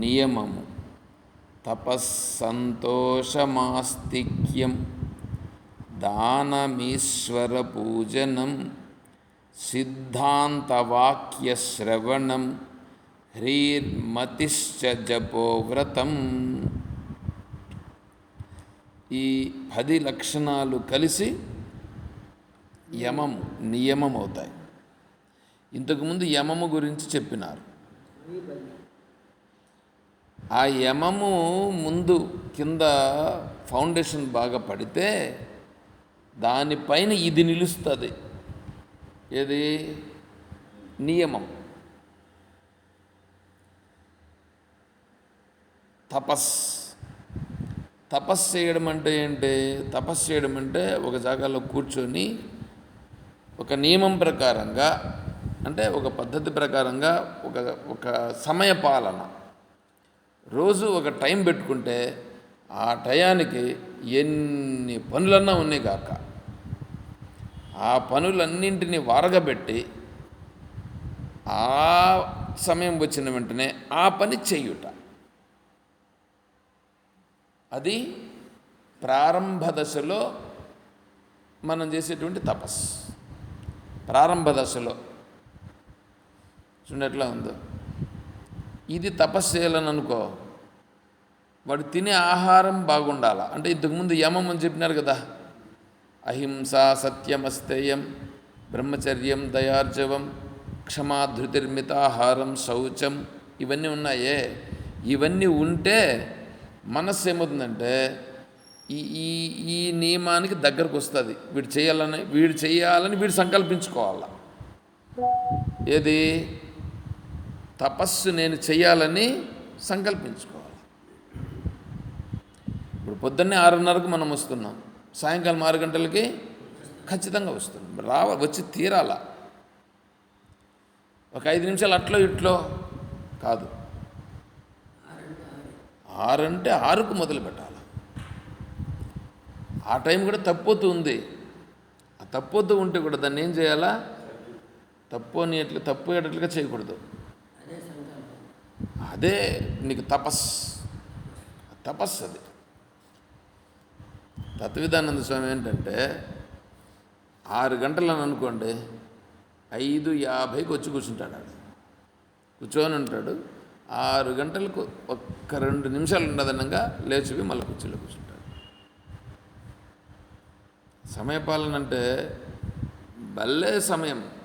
నియమము. తపస్సంతోషమాస్తిక్యం. దానమీశ్వర పూజనం సిద్ధాంతవాక్యశ్రవణం. హ్రీర్మతిశ్చ జపోవ్రతం. ఈ పది లక్షణాలు కలిసి యమము నియమం అవుతాయి ఇంతకుముందు యమము గురించి చెప్పినారు. ఆ యమము ముందు కింద ఫౌండేషన్ బాగా పడితే దానిపైన ఇది నిలుస్తుంది. ఏది? నియమం. తపస్. తపస్సు చేయడం అంటే ఏంటి? తపస్సు చేయడం అంటే ఒక జాగాలో కూర్చొని ఒక నియమం ప్రకారంగా అంటే ఒక పద్ధతి ప్రకారంగా ఒక ఒక సమయ పాలన రోజు ఒక టైం పెట్టుకుంటే ఆ టయానికి ఎన్ని పనులన్నా ఉన్నాయి కాక. ఆ పనులన్నింటినీ వారగబెట్టి ఆ సమయం వచ్చిన వెంటనే ఆ పని చెయ్యుట అది ప్రారంభ దశలో మనం చేసేటువంటి తపస్సు. ప్రారంభ దశలో. చూడట్లా ఉందో. ఇది తపస్సు చేయాలని అనుకో వాడు తినే ఆహారం బాగుండాల? అంటే ఇంతకుముందు యమం అని చెప్పినారు కదా. అహింస సత్యమస్తేయం బ్రహ్మచర్యం దయార్జవం క్షమాధృతిర్మితాహారం శౌచం ఇవన్నీ ఉన్నాయే. ఇవన్నీ ఉంటే మనస్సు ఏమవుతుందంటే ఈ ఈ ఈ నియమానికి దగ్గరకు వస్తుంది వీడు చేయాలని వీడు చేయాలని వీడు సంకల్పించుకోవాల. ఏది? తపస్సు నేను చేయాలని సంకల్పించుకోవాలి. ఇప్పుడు పొద్దున్నే ఆరున్నరకు మనం వస్తున్నాం. సాయంకాలం ఆరు గంటలకి ఖచ్చితంగా వస్తున్నాం. రావ వచ్చి తీరాల? ఒక ఐదు నిమిషాలు అట్లో ఇట్లో కాదు. ఆరు అంటే ఆరుకు మొదలు పెట్టాలి. ఆ టైం కూడా తప్పొద్దు ఉంది. ఆ తప్పొద్దు ఉంటే కూడా దాన్ని ఏం చేయాలా? తప్పు అని ఎట్లా తప్పు అయ్యేటట్లుగా చేయకూడదు. అదే నీకు తపస్ తపస్సు అది. తత్విదానంద స్వామి ఏంటంటే ఆరు గంటలను అనుకోండి ఐదు యాభైకి వచ్చి కూర్చుంటాడు ఆడు. కూర్చొని ఉంటాడు. ఆరు గంటలకు ఒక్క రెండు నిమిషాలు ఉండదనంగా లేచిపోయి మళ్ళీ కుర్చీలో కూర్చుంటాడు. సమయపాలన అంటే భలే సమయం.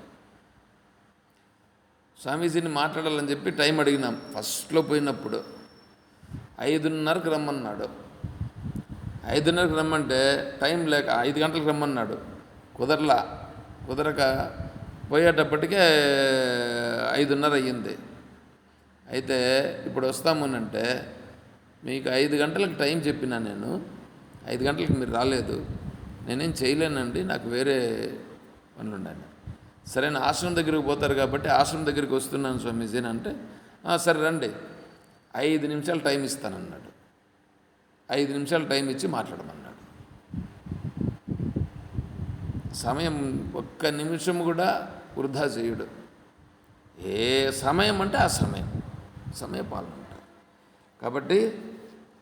స్వామీజీని మాట్లాడాలని చెప్పి టైం అడిగినాం. ఫస్ట్లో పోయినప్పుడు ఐదున్నరకు రమ్మన్నాడు. ఐదున్నరకు రమ్మంటే టైం లేక ఐదు గంటలకు రమ్మన్నాడు. కుదరలా కుదరక పోయేటప్పటికే ఐదున్నర అయ్యింది. అయితే ఇప్పుడు వస్తామనంటే మీకు ఐదు గంటలకు టైం చెప్పినా నేను. ఐదు గంటలకు మీరు రాలేదు. నేనేం చేయలేనండి నాకు వేరే పనులు సరైన సరే ఆశ్రమం దగ్గరికి పోతారు కాబట్టి ఆశ్రమం దగ్గరికి వస్తున్నాను స్వామీజీ అంటే సరే రండి. ఐదు నిమిషాలు టైం ఇస్తానన్నాడు. ఐదు నిమిషాలు టైం ఇచ్చి మాట్లాడమన్నాడు. సమయం ఒక్క నిమిషం కూడా వృధా చేయుడు. ఏ సమయం అంటే ఆ సమయం. సమయపాలన అంటారు కాబట్టి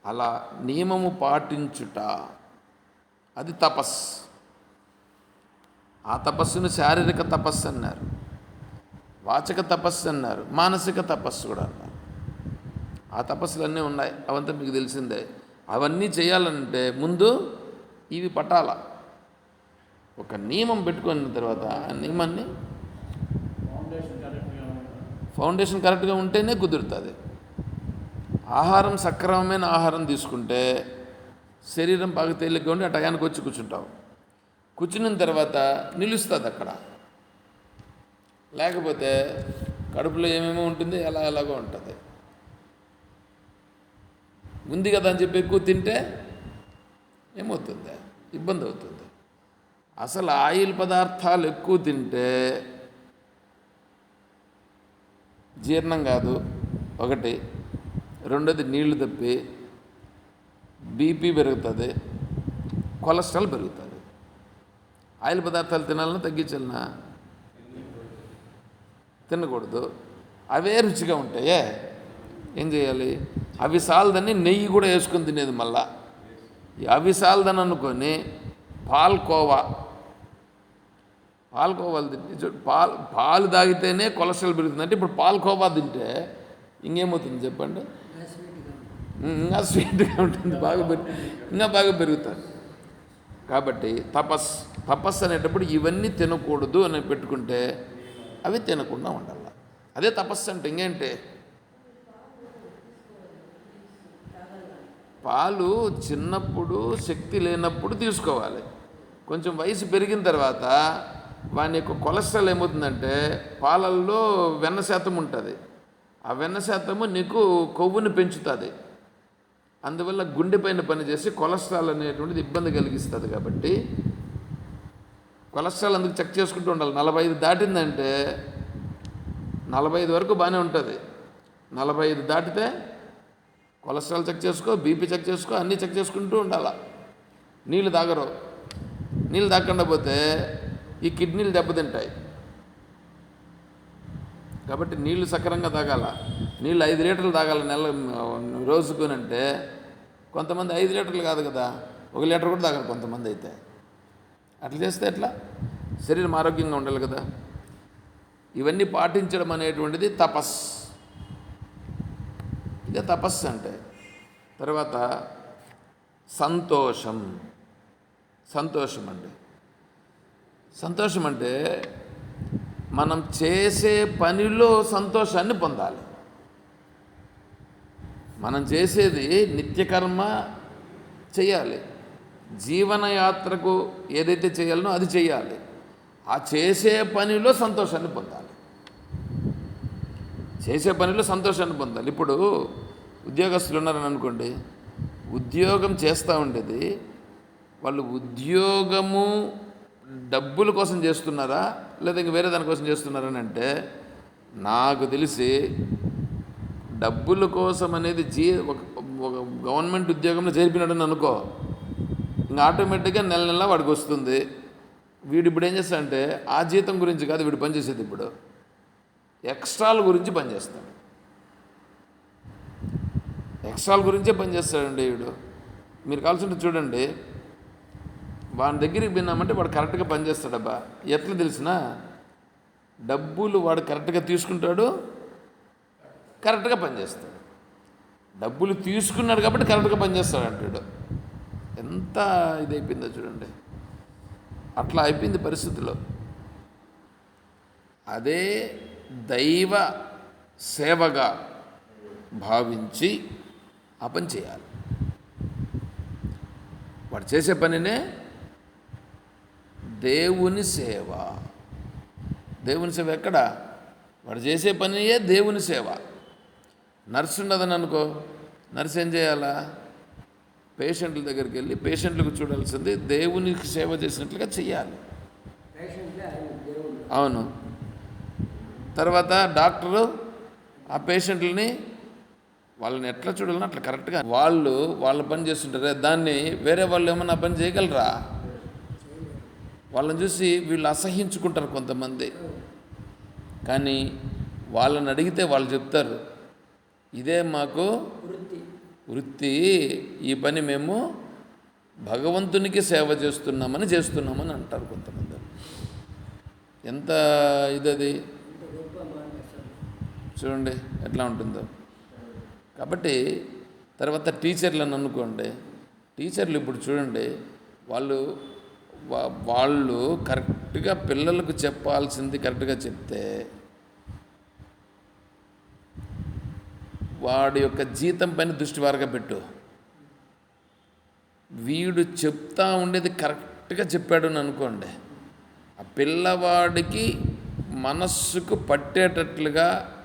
అలా నియమము పాటించుట అది తపస్సు. ఆ తపస్సును శారీరక తపస్సు అన్నారు. వాచక తపస్సు అన్నారు. మానసిక తపస్సు కూడా అన్నారు. ఆ తపస్సులు అన్నీ ఉన్నాయి. అవంతా మీకు తెలిసిందే. అవన్నీ చేయాలంటే ముందు ఇవి పట్టాల. ఒక నియమం పెట్టుకున్న తర్వాత ఆ నియమాన్ని ఫౌండేషన్ కరెక్ట్గా ఉంటేనే కుదురుతుంది. ఆహారం సక్రమమైన ఆహారం తీసుకుంటే శరీరం బాగా తేలిగ్గా ఉండి ఆ టయానికి వచ్చి కూర్చుంటావు. కూర్చున్న తర్వాత నిలుస్తుంది అక్కడ. లేకపోతే కడుపులో ఏమేమో ఉంటుంది ఎలా ఎలాగో ఉంటుంది. ఉంది కదా అని చెప్పి ఎక్కువ తింటే ఏమవుతుంది? ఇబ్బంది అవుతుంది. అసలు ఆయిల్ పదార్థాలు ఎక్కువ తింటే జీర్ణం కాదు. ఒకటి. రెండోది నీళ్ళు తప్పి బీపీ పెరుగుతుంది. కొలెస్ట్రాల్ పెరుగుతుంది. ఆయిల్ పదార్థాలు తినాలన్నా తగ్గించాలన్నా. తినకూడదు. అవే రుచిగా ఉంటాయే. ఏం చేయాలి? అవి సాలదని నెయ్యి కూడా వేసుకొని తినేది మళ్ళా. ఈ అవి సాలదని అనుకొని పాల్కోవా పాల్కోవాలు తింటే పాలు పాలు తాగితేనే కొలెస్ట్రాల్ పెరుగుతుంది. అంటే ఇప్పుడు పాల్కోవా తింటే ఇంకేమవుతుంది చెప్పండి? ఇంకా స్వీట్గా ఉంటుంది. బాగా పెరుగు ఇంకా బాగా పెరుగుతుంది కాబట్టి తపస్ తపస్సు అనేటప్పుడు ఇవన్నీ తినకూడదు అని పెట్టుకుంటే అవి తినకుండా ఉండాలి. అదే తపస్సు అంటే ఇంకేంటి? పాలు చిన్నప్పుడు శక్తి లేనప్పుడు తీసుకోవాలి. కొంచెం వయసు పెరిగిన తర్వాత వాని యొక్క కొలెస్ట్రాల్ ఏమవుతుందంటే పాలల్లో వెన్న శాతం ఉంటుంది. ఆ వెన్న శాతము నీకు కొవ్వుని పెంచుతుంది. అందువల్ల గుండె పైన పనిచేసి కొలెస్ట్రాల్ అనేటువంటిది ఇబ్బంది కలిగిస్తుంది కాబట్టి కొలెస్ట్రాల్ అందుకు చెక్ చేసుకుంటూ ఉండాలి. నలభై ఐదు దాటిందంటే నలభై ఐదు వరకు బాగానే ఉంటుంది. నలభై ఐదు దాటితే కొలెస్ట్రాల్ చెక్ చేసుకో బీపీ చెక్ చేసుకో అన్నీ చెక్ చేసుకుంటూ ఉండాల. నీళ్ళు తాగరు. నీళ్ళు తాగకుండా పోతే ఈ కిడ్నీలు దెబ్బతింటాయి. కాబట్టి నీళ్ళు సక్రంగా తాగాల. నీళ్ళు ఐదు లీటర్లు తాగాల నెల రోజుకునంటే కొంతమంది ఐదు లీటర్లు కాదు కదా ఒక లీటర్ కూడా తాగాలి కొంతమంది అయితే. అట్లా చేస్తే ఎట్లా? శరీరం ఆరోగ్యంగా ఉండాలి కదా. ఇవన్నీ పాటించడం అనేటువంటిది తపస్ ఇదే తపస్సు అంటే తర్వాత సంతోషం. సంతోషం అండి సంతోషం అంటే మనం చేసే పనిలో సంతోషాన్ని పొందాలి. మనం చేసేది నిత్యకర్మ చేయాలి. జీవనయాత్రకు ఏదైతే చేయాలనో అది చేయాలి. ఆ చేసే పనిలో సంతోషాన్ని పొందాలి. చేసే పనిలో సంతోషాన్ని పొందాలి. ఇప్పుడు ఉద్యోగస్తులు ఉన్నారని అనుకోండి ఉద్యోగం చేస్తూ ఉండేది వాళ్ళు ఉద్యోగము డబ్బుల కోసం చేస్తున్నారా? లేదా ఇంక వేరే దానికోసం చేస్తున్నారని అంటే నాకు తెలిసి డబ్బుల కోసం అనేది జీ ఒక గవర్నమెంట్ ఉద్యోగంలో చేరిపినాడని అనుకో ఇంకా ఆటోమేటిక్గా నెల నెల వాడికి వస్తుంది. వీడు ఇప్పుడు ఏం చేస్తాడంటే ఆ జీతం గురించి కాదు వీడు పనిచేసేది ఇప్పుడు. ఎక్స్ట్రాల గురించి పనిచేస్తాడు ఎక్స్ట్రాల గురించే పనిచేస్తాడండి వీడు. మీరు కావాల్సింటే చూడండి. వాడి దగ్గరికి విన్నామంటే వాడు కరెక్ట్గా పనిచేస్తాడబ్బా ఎట్లా తెలిసినా డబ్బులు వాడు కరెక్ట్గా తీసుకుంటాడు కరెక్ట్గా పనిచేస్తాడు డబ్బులు తీసుకున్నాడు కాబట్టి కరెక్ట్గా పనిచేస్తాడు అంటాడు. ఎంత ఇది అయిపోయిందో చూడండి. అట్లా అయిపోయింది పరిస్థితిలో. అదే దైవ సేవగా భావించి ఆ పని చేయాలి. వాడు చేసే పనినే దేవుని సేవ. దేవుని సేవ ఎక్కడ? వాడు చేసే పనియే దేవుని సేవ. నర్సు ఉన్నదని అనుకో నర్సు ఏం చేయాలా? పేషెంట్ల దగ్గరికి వెళ్ళి పేషెంట్లకు చూడాల్సింది దేవునికి సేవ చేసినట్లుగా చెయ్యాలి. అవును. తర్వాత డాక్టరు ఆ పేషెంట్లని వాళ్ళని ఎట్లా చూడాలని అట్లా కరెక్ట్గా వాళ్ళు వాళ్ళ పని చేస్తుంటారు దాన్ని వేరే వాళ్ళు ఏమన్నా పని చేయగలరా? వాళ్ళని చూసి వీళ్ళు అసహించుకుంటారు కొంతమంది. కానీ వాళ్ళని అడిగితే వాళ్ళు చెప్తారు ఇదే మాకు వృత్తి. ఈ పని మేము భగవంతునికి సేవ చేస్తున్నామని చేస్తున్నామని అంటారు కొంతమంది. ఎంత ఇదది? చూడండి ఎట్లా ఉంటుందో. కాబట్టి తర్వాత టీచర్లను అనుకోండి. టీచర్లు ఇప్పుడు చూడండి వాళ్ళు వాళ్ళు కరెక్ట్గా పిల్లలకు చెప్పాల్సింది కరెక్ట్గా చెప్తే వాడి యొక్క జీతం పైన దృష్టి వారగా పెట్టు. వీడు చెప్తా ఉండేది కరెక్ట్గా చెప్పాడు అని అనుకోండి. ఆ పిల్లవాడికి మనస్సుకు పట్టేటట్లుగా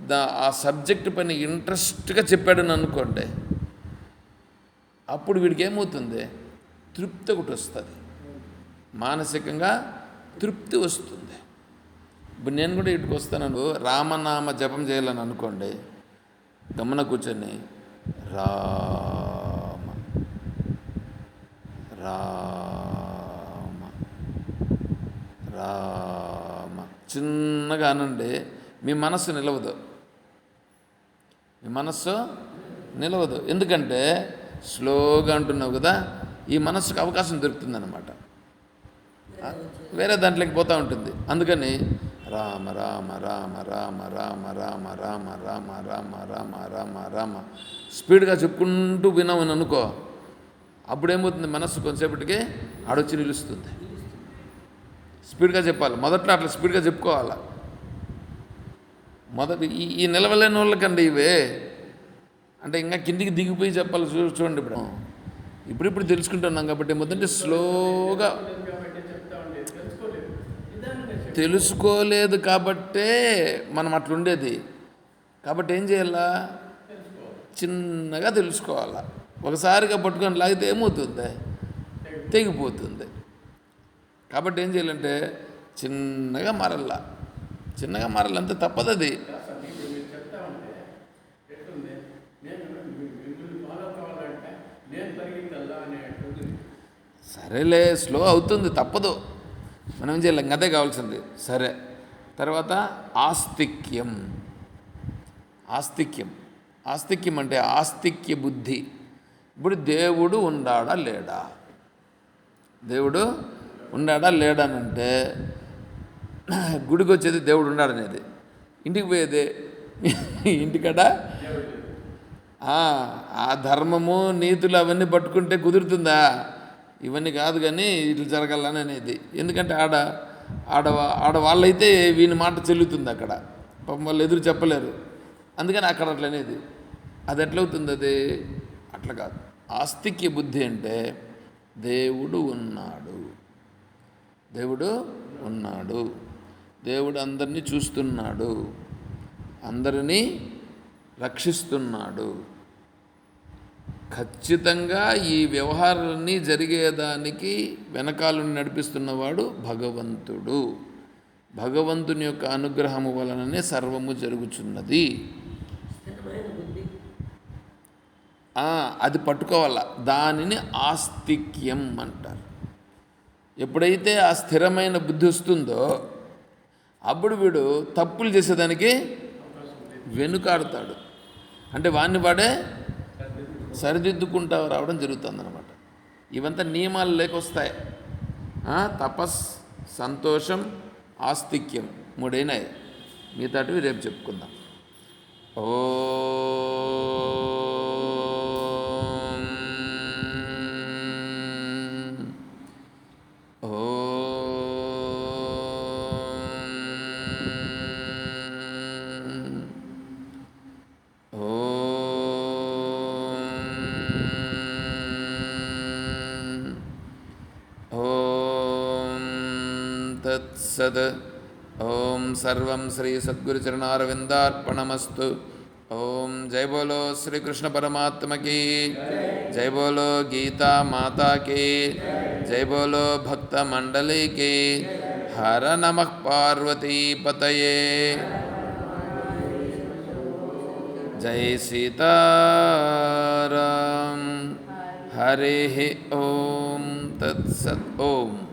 దా ఆ సబ్జెక్ట్ పైన ఇంట్రెస్ట్గా చెప్పాడని అనుకోండి అప్పుడు వీడికి ఏమవుతుంది? తృప్తి ఒకటి వస్తుంది. మానసికంగా తృప్తి వస్తుంది. ఇప్పుడు నేను కూడా ఇటుకు వస్తాను రామనామ జపం చేయాలని అనుకోండి గమన కూర్చొని రామ రామ రామ చిన్నగా అనండి మీ మనస్సు నిలవదు. మీ మనస్సు నిలవదు. ఎందుకంటే స్లోగా అంటున్నావు కదా ఈ మనస్సుకు అవకాశం దొరుకుతుందన్నమాట. వేరే దాంట్లోకి పోతూ ఉంటుంది అందుకని రామ రామ రామ రామ రామ రామ రామ రామ రామ రామ రామ రామ స్పీడ్గా చెప్పుకుంటూ విన్నామని అనుకో అప్పుడేమవుతుంది మనస్సు కొంతసేపటికి ఆడొచ్చి నిలుస్తుంది స్పీడ్గా చెప్పాలి మొదట్లో అట్లా స్పీడ్గా చెప్పుకోవాలి మొదటి ఈ ఈ నిలవలేని వాళ్ళకండి ఇవే అంటే ఇంకా కిందికి దిగిపోయి చెప్పాలి చూ చూడండి ఇప్పుడు ఇప్పుడిప్పుడు తెలుసుకుంటున్నాం కాబట్టి ఏమవుతుందంటే స్లోగా తెలుసుకోలేదు కాబట్టే మనం అట్లుండేది. కాబట్టి ఏం చేయాలా? చిన్నగా తెలుసుకోవాలా. ఒకసారిగా పట్టుకొని లాగితే ఏమవుతుంది? తెగిపోతుంది. కాబట్టి ఏం చేయాలంటే చిన్నగా మారల్లా. చిన్నగా మారాలి తప్పదు అది సరేలే స్లో అవుతుంది తప్పదు. మనం ఏం చేయాలి? అదే కావాల్సింది. సరే. తర్వాత ఆస్తిక్యం. ఆస్తిక్యం. ఆస్తిక్యం అంటే ఆస్తిక్య బుద్ధి. ఇప్పుడు దేవుడు ఉండాడా? లేడా? దేవుడు ఉండాడా? లేడానంటే గుడికి వచ్చేది దేవుడు ఉండాడనేది ఇంటికి పోయేది ఇంటికాడ? ఆ ధర్మము నీతులు అవన్నీ పట్టుకుంటే కుదురుతుందా? ఇవన్నీ కాదు కానీ ఇట్లా జరగాలని అనేది. ఎందుకంటే ఆడ ఆడ ఆడవాళ్ళైతే వీని మాట చెల్లుతుంది అక్కడ. పాపం వాళ్ళు ఎదురు చెప్పలేరు. అందుకని అక్కడ అట్లనేది అది ఎట్లవుతుంది అది? అట్లా కాదు. ఆస్తిక్య బుద్ధి అంటే దేవుడు ఉన్నాడు. దేవుడు ఉన్నాడు. దేవుడు అందరినీ చూస్తున్నాడు. అందరినీ రక్షిస్తున్నాడు. ఖచ్చితంగా ఈ వ్యవహారాలన్నీ జరిగేదానికి వెనకాలను నడిపిస్తున్నవాడు భగవంతుడు. భగవంతుని యొక్క అనుగ్రహము వలననే సర్వము జరుగుచున్నది. అది పట్టుకోవాల. దానిని ఆస్తిక్యం అంటారు. ఎప్పుడైతే ఆ స్థిరమైన బుద్ధి వస్తుందో అప్పుడు వీడు తప్పులు చేసేదానికి వెనుకాడతాడు. అంటే వాడిని వాడే సరిదిద్దుకుంటా రావడం జరుగుతుందన్నమాట. ఇవంతా నియమాలు లేకొస్తాయి. తపస్ సంతోషం ఆస్తిక్యం మూడైనాయి. మిగతాటివి రేపు చెప్పుకుందాం. ఓ सत् ॐ सर्वं श्रीसद्गुरुचरणारविन्दार्पणमस्तु ॐ जय बोलो श्री कृष्ण परमात्मा की जय बोलो गीता माता की जय बोलो भक्त मंडली की हर नमः पार्वती पतये जय सीताराम हरे ओम तत्सत ओम